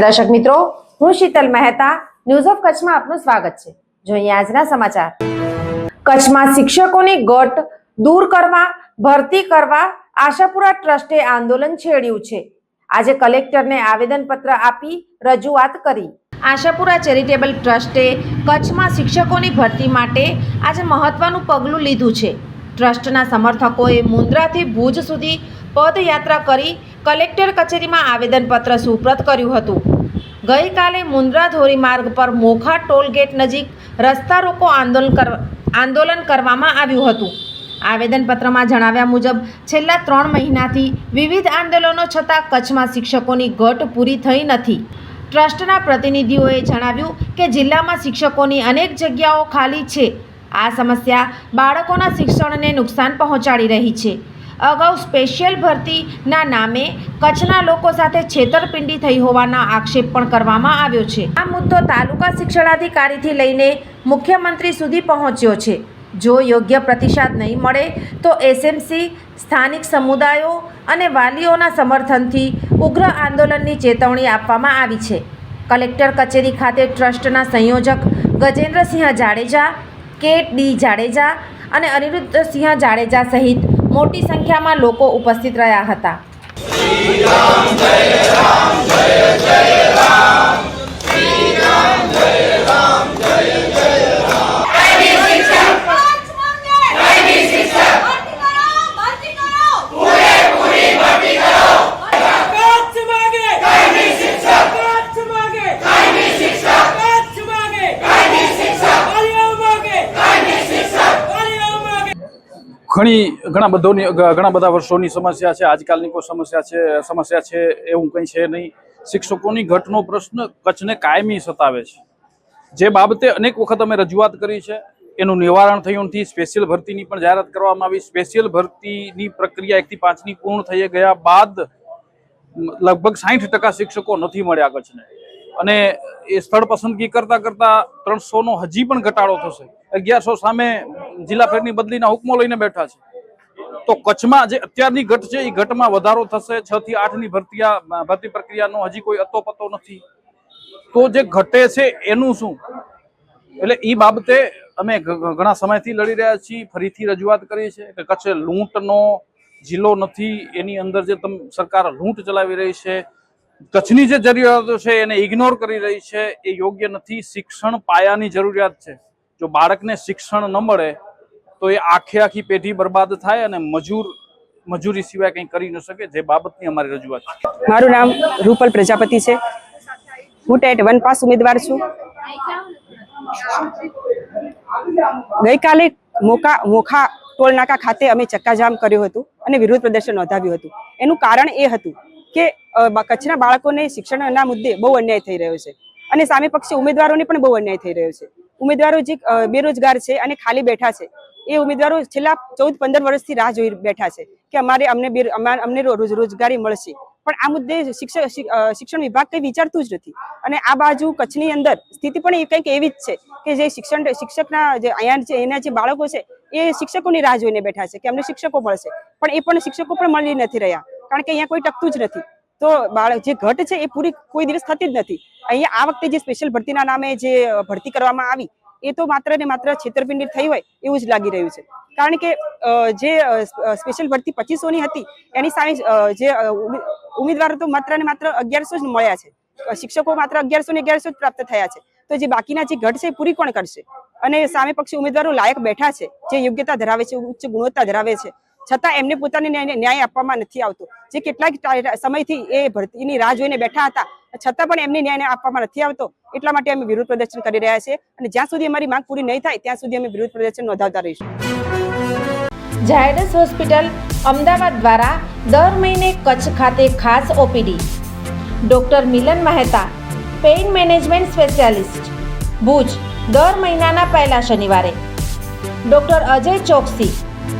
દર્શક મિત્રો, હું શીતલ મહેતા ન્યૂઝ ઓફ કચ્છમાં આપનું સ્વાગત છે. જોઈએ આજના સમાચાર. કચ્છમાં શિક્ષકોની ગટ દૂર કરવા, ભરતી કરવા આશાપુરા ટ્રસ્ટે આંદોલન છેડ્યું છે. આજે કલેક્ટરને આવેદનપત્ર આપી રજૂઆત કરી. આશાપુરા ચેરિટેબલ ટ્રસ્ટે કચ્છમાં શિક્ષકોની ભરતી માટે આજે મહત્વનું પગલું લીધું છે. ટ્રસ્ટના સમર્થકોએ મુન્દ્રાથી ભુજ સુધી પદયાત્રા કરી કલેક્ટર કચેરીમાં આવેદનપત્ર સુપ્રત કર્યું હતું. ગઈકાલે મુન્દ્રા ધોરીમાર્ગ પર મોખા ટોલગેટ નજીક રસ્તા રોકો આંદોલન કર, આંદોલન કરવામાં આવ્યું હતું. આવેદનપત્રમાં જણાવ્યા મુજબ, છેલ્લા ત્રણ મહિનાથી વિવિધ આંદોલનો છતાં કચ્છમાં શિક્ષકોની ઘટ પૂરી થઈ નથી. ટ્રસ્ટના પ્રતિનિધિઓએ જણાવ્યું કે જિલ્લામાં શિક્ષકોની અનેક જગ્યાઓ ખાલી છે. આ સમસ્યા બાળકોના શિક્ષણને નુકસાન પહોંચાડી રહી છે. અગાઉ સ્પેશિયલ ભરતીના નામે કચ્છના લોકો સાથે છેતરપિંડી થઈ હોવાના આક્ષેપ પણ કરવામાં આવ્યો છે. આ મુદ્દો તાલુકા શિક્ષણાધિકારીથી લઈને મુખ્યમંત્રી સુધી પહોંચ્યો છે. જો યોગ્ય પ્રતિસાદ નહીં મળે, તો એસએમસી, સ્થાનિક સમુદાયો અને વાલીઓના સમર્થનથી ઉગ્ર આંદોલનની ચેતવણી આપવામાં આવી છે. કલેક્ટર કચેરી ખાતે ટ્રસ્ટના સંયોજક ગજેન્દ્રસિંહ જાડેજા, કે ડી જાડેજા અને અનિરુદ્ધસિંહ જાડેજા સહિત મોટી સંખ્યામાં લોકો ઉપસ્થિત રહ્યા હતા. રામ જય રામ, જય જય રામ. શ્રી રામ જય ઘણી, ઘણા બધોની ઘણા બધા વર્ષોની સમસ્યા છે, આજકાલની કોઈ સમસ્યા છે સમસ્યા છે એવું કંઈ છે નહીં. શિક્ષકોની ઘટનો પ્રશ્ન કચ્છને કાયમી સતાવે છે. જે બાબતે અનેક વખત અમે રજૂઆત કરી છે, એનું નિવારણ થયું નથી, સ્પેશિયલ ભરતીની પણ જાહેરાત કરવામાં આવી. સ્પેશિયલ ભરતીની પ્રક્રિયા એકથી પાંચની પૂર્ણ થઈ ગયા બાદ લગભગ સાઠ ટકા શિક્ષકો નથી મળ્યા કચ્છને. અને એ સ્થળ પસંદગી કરતા કરતા ત્રણસો નો હજી પણ ઘટાડો થશે. અગિયારસો સામે જિલ્લા ફેરની બદલીના હુકમો લઈને બેઠા છે. તો કચ્છમાં જે અત્યારની ઘટ છે, એ ઘટમાં વધારો થશે. છ થી આઠની ભરતીયા ભરતી પ્રક્રિયાનો હજી કોઈ અતોપતો નથી. તો જે ઘટે છે, એનું શું? એટલે એ બાબતે અમે ઘણા સમયથી લડી રહ્યા છીએ. ફરીથી રજૂઆત કરી છે કે કચ્છ લૂંટનો જિલ્લો નથી. એની અંદર જે તમ, સરકાર લૂંટ ચલાવી રહી છે કચ્છની જે જરૂરિયાતો છે એને ઇગ્નોર કરી રહી છે, એ યોગ્ય નથી. શિક્ષણ પાયાની જરૂરિયાત છે. જો બાળકને શિક્ષણ ન મળે, તો એ આખે આખી પેઢી બરબાદ થાય અને મજૂર, મજૂરી સિવાય કંઈ કરી ન શકે, જે બાબતની અમારી રજૂઆત છે. મારું નામ રૂપલ પ્રજાપતિ છે. હું ટેટ વન પાસ ઉમેદવાર છું. ગઈકાલે મોકા, મોખા ટોલનાકા ખાતે અમે ચક્કાજામ કર્યું હતું અને વિરોધ પ્રદર્શન નોંધાવ્યું હતું. એનું કારણ એ હતું કે કચ્છના બાળકોને શિક્ષણના મુદ્દે બહુ અન્યાય થઈ રહ્યો છે. અને સામે પક્ષે ઉમેદવારોને પણ બહુ અન્યાય થઈ રહ્યો છે. ઉમેદવારો જે બેરોજગાર છે અને ખાલી બેઠા છે, એ ઉમેદવારો છેલ્લા ચૌદ પંદર વર્ષથી રાહ જોઈ બેઠા છે કે અમારે અમને અમને રોજગારી મળશે. પણ આ મુદ્દે શિક્ષણ વિભાગ કંઈ વિચારતું જ નથી. અને આ બાજુ કચ્છની અંદર સ્થિતિ પણ એ કંઈક એવી જ છે કે જે શિક્ષણ, શિક્ષકના જે અહીંયા જે, એના જે બાળકો છે, એ શિક્ષકોની રાહ જોઈને બેઠા છે કે અમને શિક્ષકો મળશે. પણ એ પણ શિક્ષકો પણ મળી નથી રહ્યા. કારણ કે અહીંયા કોઈ ટકતું જ નથી. તો બાળક જે ઘટ છે એ પૂરી કોઈ દિવસ થતી જ નથી. અહીંયા આ વખતે જે સ્પેશિયલ ભરતીના નામે જે ભરતી કરવામાં આવી, એ તો માત્ર ને માત્ર છેતરપિંડી થઈ હોય એવું જ લાગી રહ્યું છે. કારણ કે જે સ્પેશિયલ ભરતી પચીસોની હતી, એની સામે જે ઉમેદવારો તો માત્ર ને માત્ર અગિયારસો જ મળ્યા છે. શિક્ષકો માત્ર અગિયારસો ને અગિયારસો જ પ્રાપ્ત થયા છે. તો જે બાકીના જે ઘટ છે એ પૂરી કોણ કરશે? અને સામે પક્ષે ઉમેદવારો લાયક બેઠા છે, જે યોગ્યતા ધરાવે છે, ઉચ્ચ ગુણવત્તા ધરાવે છે. છતાં એમને પોતાને ન્યાય આપવામાં નથી આવતો. જે કેટલાક સમયથી એ ભરતીની રાહ જોઈને બેઠા હતા, છતાં પણ એમને ન્યાય આપવામાં નથી આવતો. એટલા માટે અમે વિરોધ પ્રદર્શન કરી રહ્યા છીએ અને જ્યાં સુધી અમારી માંગ પૂરી નહીં થાય, ત્યાં સુધી અમે વિરોધ પ્રદર્શન નોંધાવતા રહીશું. ઝાયડસ હોસ્પિટલ અમદાવાદ દ્વારા દર મહિને કચ્છ ખાતે ખાસ OPD. Doctor Milan Mehta, pain management specialist. Bhuj, દર મહિનાના પહેલા શનિવારે. ડૉક્ટર અજય ચોકસી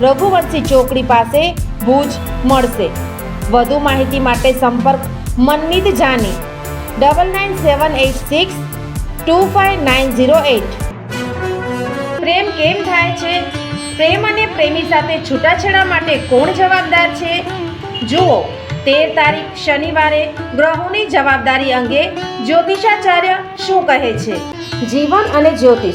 Raghuvanshi ચોકડી પાસે ભુજ મળશે. વધુ માહિતી માટે સંપર્ક Manmeet Jani. Double nine seven eight six two five nine zero eight પ્રેમ કેમ થાય છે? પ્રેમ અને પ્રેમી સાથે છૂટાછેડા માટે કોણ જવાબદાર છે? જુઓ તેર તારીખ શનિવારે ગ્રહોની જવાબદારી અંગે જ્યોતિષાચાર્ય શું કહે છે? જીવન અને જ્યોતિષ.